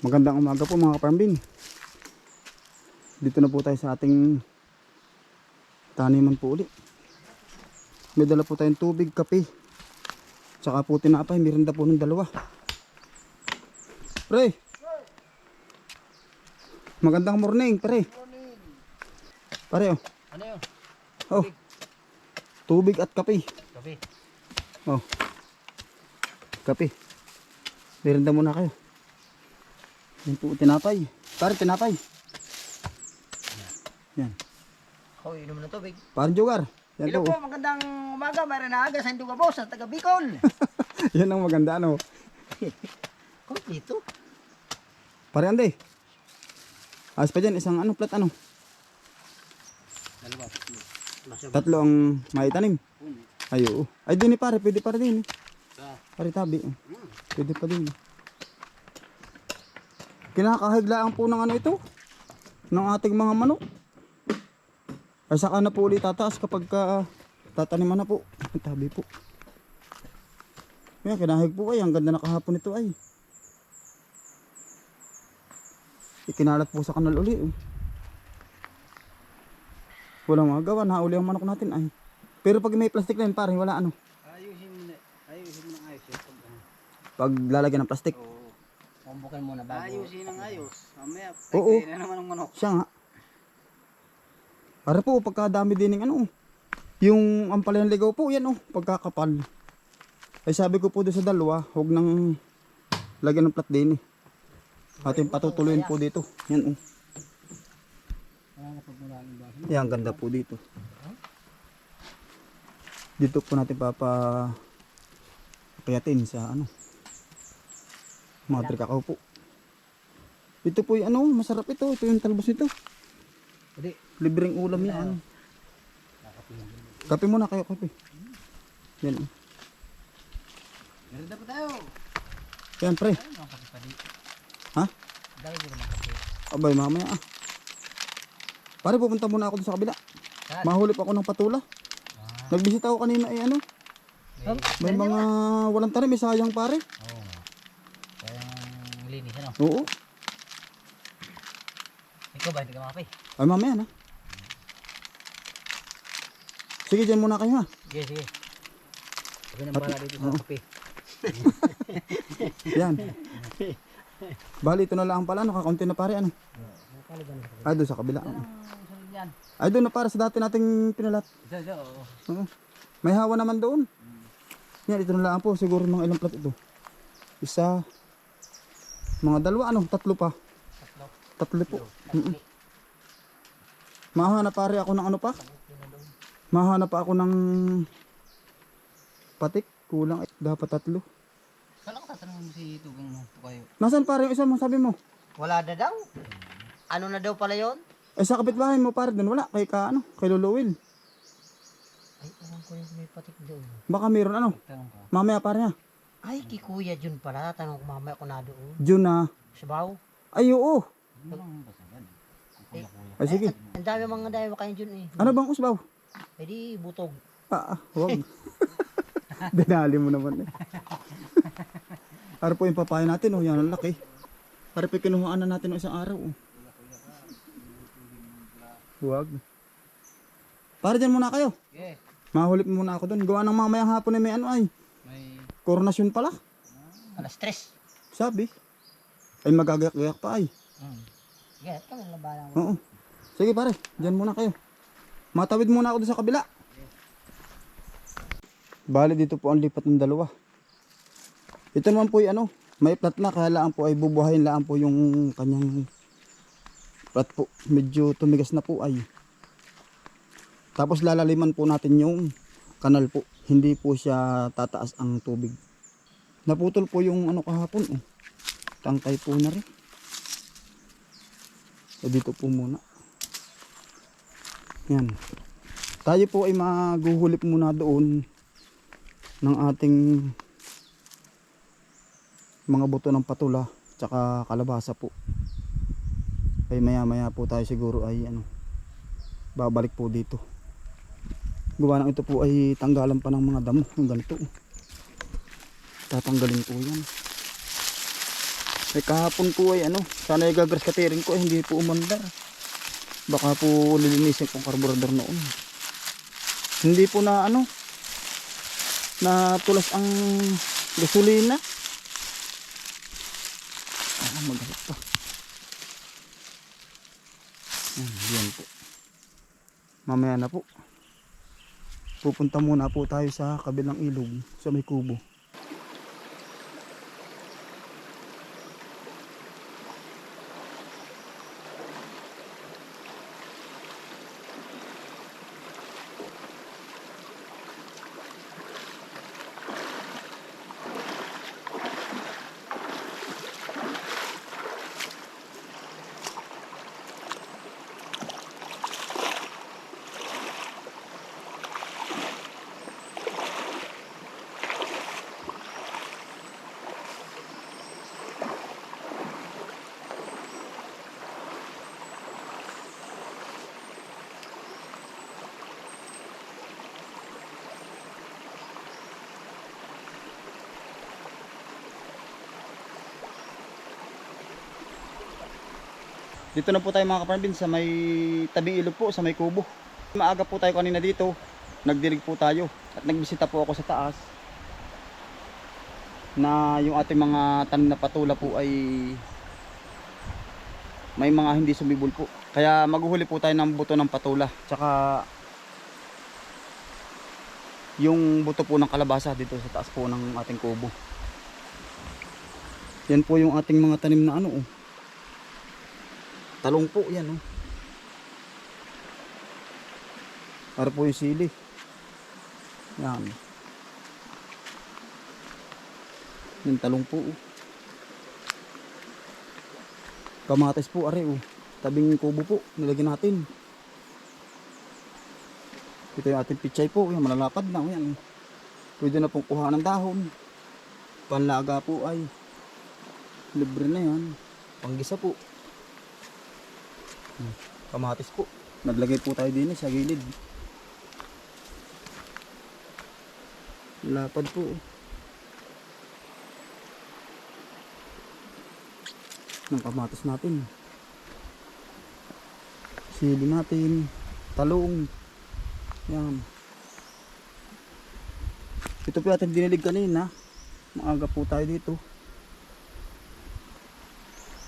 Magandang umaga po mga kaparambin. Dito na po tayo sa ating taniman po uli. May dala po tayong tubig, kape. Tsaka po tinapay, mirinda po ng dalawa. Pre! Magandang morning, pre. Pare, oh. Ano yun? Oh. Tubig at kape. Kape. Oh. Kape. Merienda muna kayo. Yan po, tinapay. Pare, tinapay. Yan. Ako, inom ng tubig. Parang jugar. Yan Hello po. po, magandang umaga. Mayroon na aga sa Induga Boss, sa taga Bicol. Yan ang maganda, ano. Kung dito. Pare, ande. Ayos pa dyan, isang ano, plat, ano. Dalawa. Masya Tatlo ang maitanim. Ay, oo. Ay, din eh, pare. Pwede pare din. eh. Pare tabi. oh. Pwede pa din. Kinakahiglaan po ng ano ito. Ng ating mga manok. Ay saka na po ulit tataas kapag ka, tataniman na po. Ang tabi po. Kaya kinahig po ay. Ang ganda na kahapon ito ay. Ikinalat po sa kanal uli. oh. Walang magawa. Nauli ang manok natin ay. Pero pag may plastic na yun pare, wala ano. Ayusin, ayusin mo ng ayos. Pag lalagyan ng plastic. Oo. Pumbukin muna bago. Ayusin ng ayos. Mamaya, Oo. na naman ang manok. Siya nga. Para po, pagkadami din ng ano. Yung ampalayang ligaw po, yan oh, pagkakapal. Ay sabi ko po doon sa dalawa, huwag nang lagyan ng plat din eh. Ating patutuloyin po dito. Yan oh. Yan, ganda po dito. Dito po natin papa kayatin sa ano. Mga trikakaw po. Ito po yung ano, masarap ito. Ito yung talbos nito. Hindi. Libreng ulam yan. Kape muna kayo, kape. Yan. oh. Meron tayo. Yan, pre. Ano? Ha? Dahil mo naman kape. Abay, mamaya ah. Pare, pupunta muna ako sa kabila. Saan? Mahulip ako ng patula. Ah. Nagbisita ako kanina eh, ano. May mga walang tanim, may sayang pare. Oo. Ano? Oo. Ikaw ba hindi ka makape? Ay, mamaya na. Sige, dyan muna kayo ha. Sige, sige. Sabi ng bala dito sa kape. Yan. Bali, ito na lang pala. Ano, kakaunti na pare, ano. Ay, doon sa kabila. oo. Yan. Ay, doon na para sa dati nating pinalat. Ito, ito, oo. Oo. May hawa naman doon. Yan, ito na lang po. Siguro mga ilang plat ito. Isa. Mga dalawa, ano? Tatlo pa. Tatlo. Tatlo po. Mm-mm. Mahanap pare ako ng ano pa? Mahanap pa ako ng patik. Kulang. Eh, dapat tatlo. Kala ko tatanungin mo si Tugang mo. Kayo. Nasaan pare yung isa mo? Sabi mo. Wala na daw. Ano na daw pala yon? Eh sa kapitbahay mo pare doon. Wala. Kay ka ano? Kay Luluwil. Ay, alam ko yung may patik doon. Baka meron ano? Mamaya pare niya. Ay, kay Kuya Jun pala. Tanong ko mamaya ko na doon. June na. Sabaw. Ay oo. Eh, Ay sige. ang dami mga dami kayo Jun eh. Ano bang usbaw? Di, butog. Ah, ah huwag. Dinali mo naman eh. Para po yung papaya natin, oh, yan ang laki. Para po kinuhaan na natin ng isang araw. Oh. Huwag. Para dyan muna kayo. Okay. Mahulip muna ako doon. Gawa ng mamayang hapon na may ano ay. Koronasyon pala. alas tres. Sabi. Ay magagayak-gayak pa ay. Hmm. Ito ang labanan ko. Oo. Sige pare, dyan muna kayo. Matawid muna ako doon sa kabila. Bali dito po ang lipat ng dalawa. Ito naman po ay ano, may plat na kaya lang po ay bubuhayin lang po yung kanyang plat po. Medyo tumigas na po ay. Tapos lalaliman po natin yung kanal po. Hindi po siya tataas ang tubig. Naputol po yung ano kahapon. Oh. Tangkay po na rin. So dito po muna. Yan. Tayo po ay maguhulip muna doon ng ating mga buto ng patula tsaka kalabasa po. Ay maya maya po tayo siguro ay ano babalik po dito. Gawa ng ito po ay tanggalan pa ng mga damo. Yung ganito. Tatanggalin po yan. Eh kahapon po ay ano, sana yung gagas katirin ko eh, hindi po umandar. Baka po lilinisin kong karburador noon. Hindi po na ano, na tulas ang gasolina. Ah, magasot pa. Hmm, yan po. Mamaya na po. Pupunta muna po tayo sa kabilang ilog, sa may kubo. Dito na po tayo mga kaparambin sa may tabing ilog po, sa may kubo. Maaga po tayo kanina dito. Nagdirig po tayo at nagbisita po ako sa taas. Na yung ating mga tanim na patula po ay may mga hindi sumibol po. Kaya maghuhuli po tayo ng buto ng patula. Tsaka yung buto po ng kalabasa dito sa taas po ng ating kubo. Yan po yung ating mga tanim na ano oh. Talong po yan oh. Para po yung sili. Yan. Yung talong po oh. Kamatis po are oh. Tabing kubo po. Nilagyan natin. Ito yung ating pichay po. Yan, malalapad na. oh, Yan. Pwede na pong kuha ng dahon. Panlaga po ay libre na yan. Panggisa po. Kamatis po. Naglagay po tayo din eh, sa gilid. Lapad po. oh. Ng kamatis natin. Sili natin. Talong. Yan. Ito po ating dinilig kanina. Maaga po tayo dito.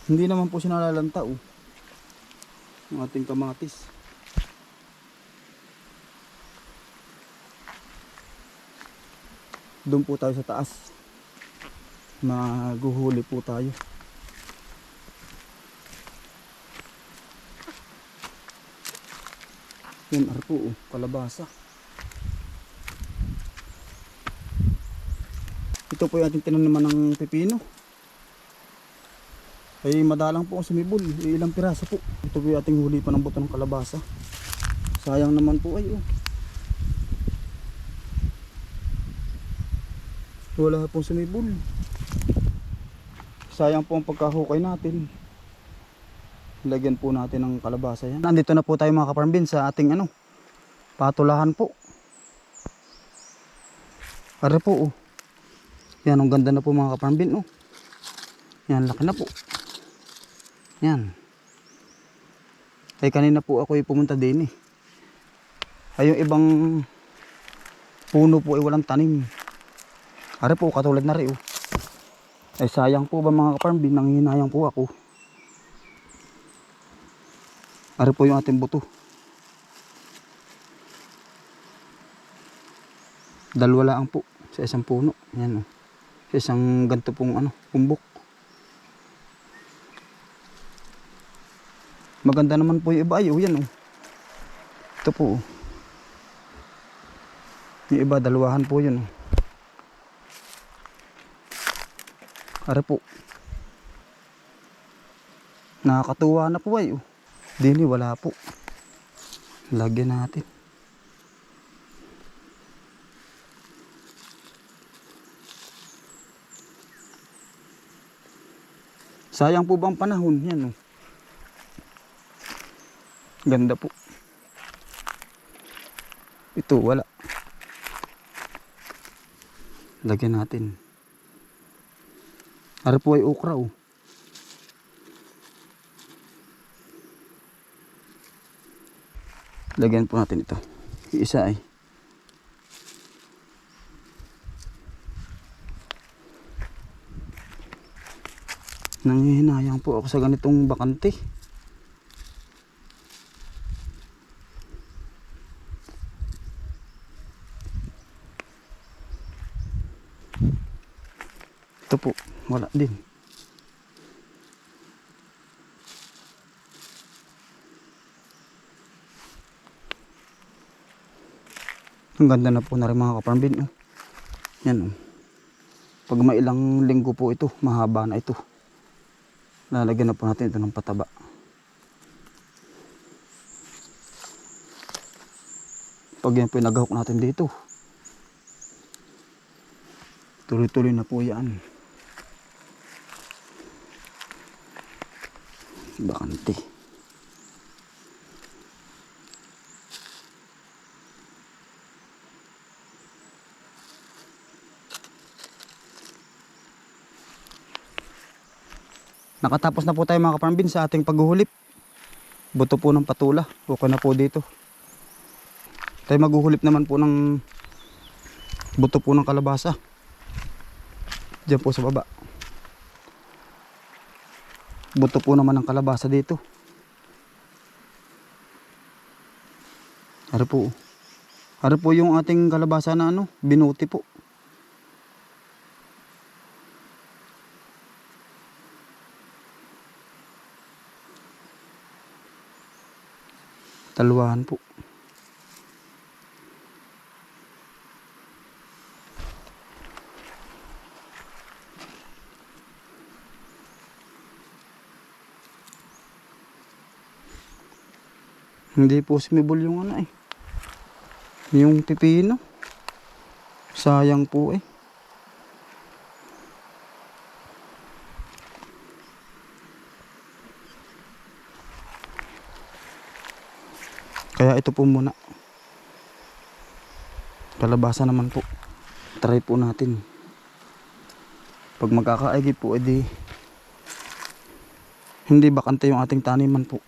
Hindi naman po siya nalalanta oh. Ang ating kamatis. Doon po tayo sa taas. Maguhuli po tayo. Yan arpo oh, kalabasa. Ito po yung ating tinaniman ng pepino. Ay madalang po ang sumibol. Eh, Ilang piraso po. Ito po yung ating huli pa ng buto ng kalabasa. Sayang naman po ay oh. Wala pong sumibol. Sayang po ang pagkahukay natin. Lagyan po natin ng kalabasa yan. Nandito na po tayo mga kaparmbin sa ating ano, patulahan po. Pare po oh. Yan, ang ganda na po mga kaparmbin oh. Yan, laki na po. Yan. Ay kanina po ako ay pumunta din eh. Ay yung ibang puno po ay walang tanim. Are po, katulad na rin oh. Ay sayang po ba mga kaparmbin, nanghihinayang po ako. Are po yung ating buto. Dalawa lang po sa isang puno. Yan oh. Sa isang ganto pong ano, kumbok. Maganda naman po yung iba. Ay, oh, yan oh. Ito po oh. Yung iba, dalawahan po yun oh. Are po. Nakakatuwa na po ay oh. Dini wala po. Lagyan natin. Sayang po bang panahon yan oh. Ganda po. Ito, wala. Lagyan natin. Ara po ay okra oh. Lagyan po natin ito. Isa ay. Eh. Po ako sa ganitong bakante. Ito po, wala din. Ang ganda na po na rin mga kaparambin. Oh. Yan oh. Pag may ilang linggo po ito, mahaba na ito. Lalagyan na po natin ito ng pataba. Pag yan po yung natin dito. Tuloy-tuloy na po yan. Bakante. Nakatapos na po tayo mga kaparambin sa ating paghuhulip. Buto po ng patula. Okay na po dito. Tayo maghuhulip naman po ng buto po ng kalabasa. Diyan po sa baba. Buto po naman ng kalabasa dito. Ano po? Ano po yung ating kalabasa na ano? Binuti po. Talwahan po. Hindi po sumibol yung ano eh. Yung pipino. Sayang po eh. Kaya ito po muna. Kalabasa naman po. Try po natin. Pag magkakaigi po, edi hindi bakante yung ating taniman po.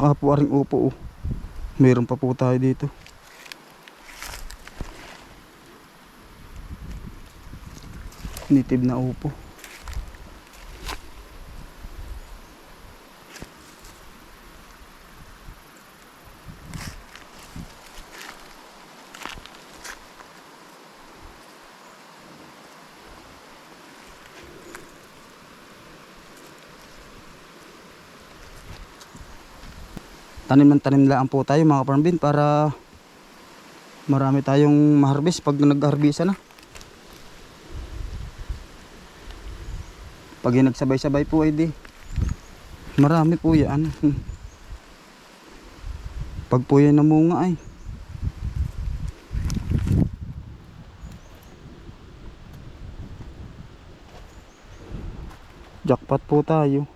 Tsaka po aring upo oh. Meron pa po tayo dito. Nitib na upo. Tanim ng tanim lang po tayo mga farmbin para marami tayong maharbis pag nag-harbisa na. Pag nagsabay-sabay po ay di marami po yan. Pag po yan namunga ay jackpot po tayo.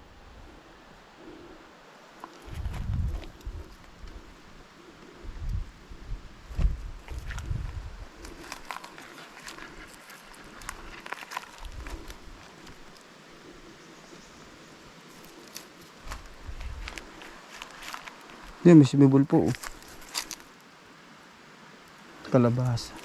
Yan, may sumibol po. Kalabasa.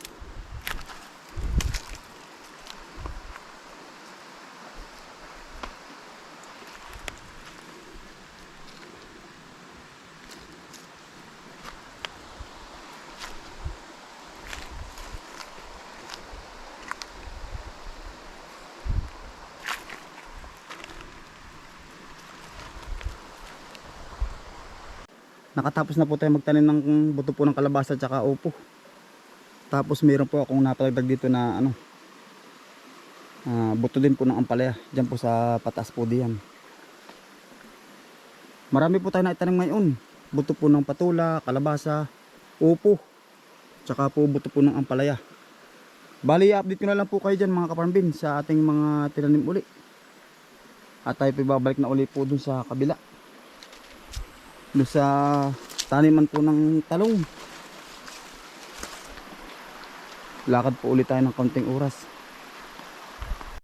Nakatapos na po tayo magtanim ng buto po ng kalabasa at saka upo. Tapos meron po akong napalagdag dito na ano. ah, buto din po ng ampalaya. Diyan po sa patas po diyan. Marami po tayo na itanim ngayon. Buto po ng patula, kalabasa, upo. Tsaka po buto po ng ampalaya. Bali, i-update ko na lang po kayo dyan mga kaparambin sa ating mga tinanim uli. At tayo po babalik na uli po dun sa kabila doon sa taniman po ng talong. Lakad po ulit tayo ng kaunting oras